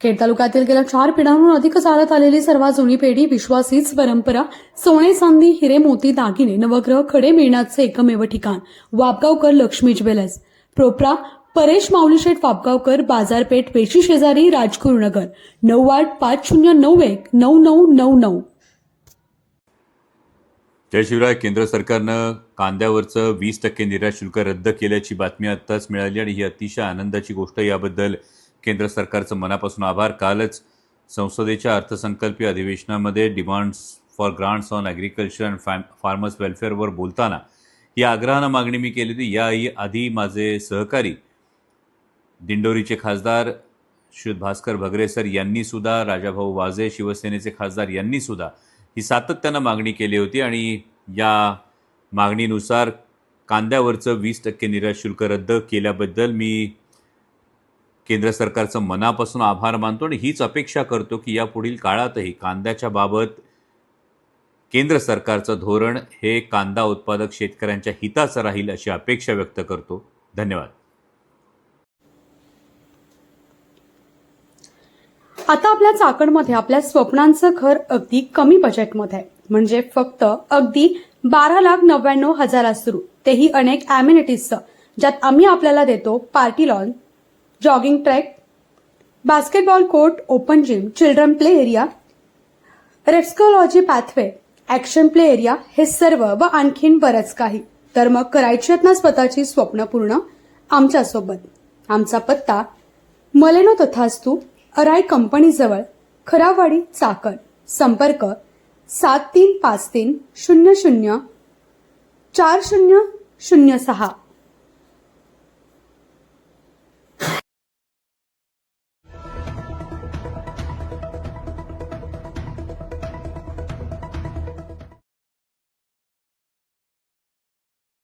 खेड तालुक्यातील गेल्या चार पिढ्यांहून अधिक चालत आलेली सर्वात जुनी पेढी विश्वासीच परंपरा सोने चांदी हिरे मोती दागिने नवग्रह खडे मिळण्याचे एकमेव ठिकाण वापगावकर लक्ष्मी ज्वेलर्स. प्रोप्रा परेश माऊलीशेठ वापगावकर बाजारपेठ पेशी शेजारी राजगुरुनगर नऊ आठ पाच शून्य नऊ एक नऊ नऊ नऊ नऊ. त्याशिवाय केंद्र सरकारनं कांद्यावरचं वीस टक्के निर्यात शुल्क रद्द केल्याची बातमी आत्ताच मिळाली आणि ही अतिशय आनंदाची गोष्ट याबद्दल केंद्र सरकारचं मनापासून आभार. कालच संसदेच्या अर्थसंकल्पीय अधिवेशनामध्ये demands for grants on agriculture and fam farmers वेलफेअरवर बोलताना या आग्रहानं मागणी मी केली होती. याही आधी माझे सहकारी दिंडोरीचे खासदार श्री भास्कर भगरे सर यांनी सुद्धा राजाभाऊ वाजे शिवसेनेचे खासदार यांनी सुद्धा ही सातत्यानं मागणी केली होती आणि या मागणीनुसार कांद्यावरचं वीस टक्के निर्यात शुल्क रद्द केल्याबद्दल मी केंद्र सरकारचं मनापासून आभार मानतो आणि हीच अपेक्षा करतो की या पुढील काळातही कांद्याच्या बाबत केंद्र सरकारचं धोरण हे कांदा उत्पादक शेतकऱ्यांच्या हिताचं राहील अशी अपेक्षा व्यक्त करतो. धन्यवाद. आता आपल्या चाकणमध्ये आपल्या स्वप्नांचं घर अगदी कमी बजेटमध्ये आहे. म्हणजे फक्त अगदी बारा लाख नव्याण्णव हजारा सुरू. तेही अनेक अम्युनिटीजचं ज्यात आम्ही आपल्याला देतो party lawn jogging track basketball court open gym children play area रेस्कोलॉजी pathway action play area हे सर्व व आणखीन बरंच काही. तर मग करायची आहेत ना स्वतःची स्वप्न पूर्ण? आमच्यासोबत. आमचा पत्ता मलेनो तथास्तू अराय कंपनीजवळ खरावाडी चाकण. संपर्क सात तीन पाच तीन शून्य शून्य चार शून्य शून्य सहा.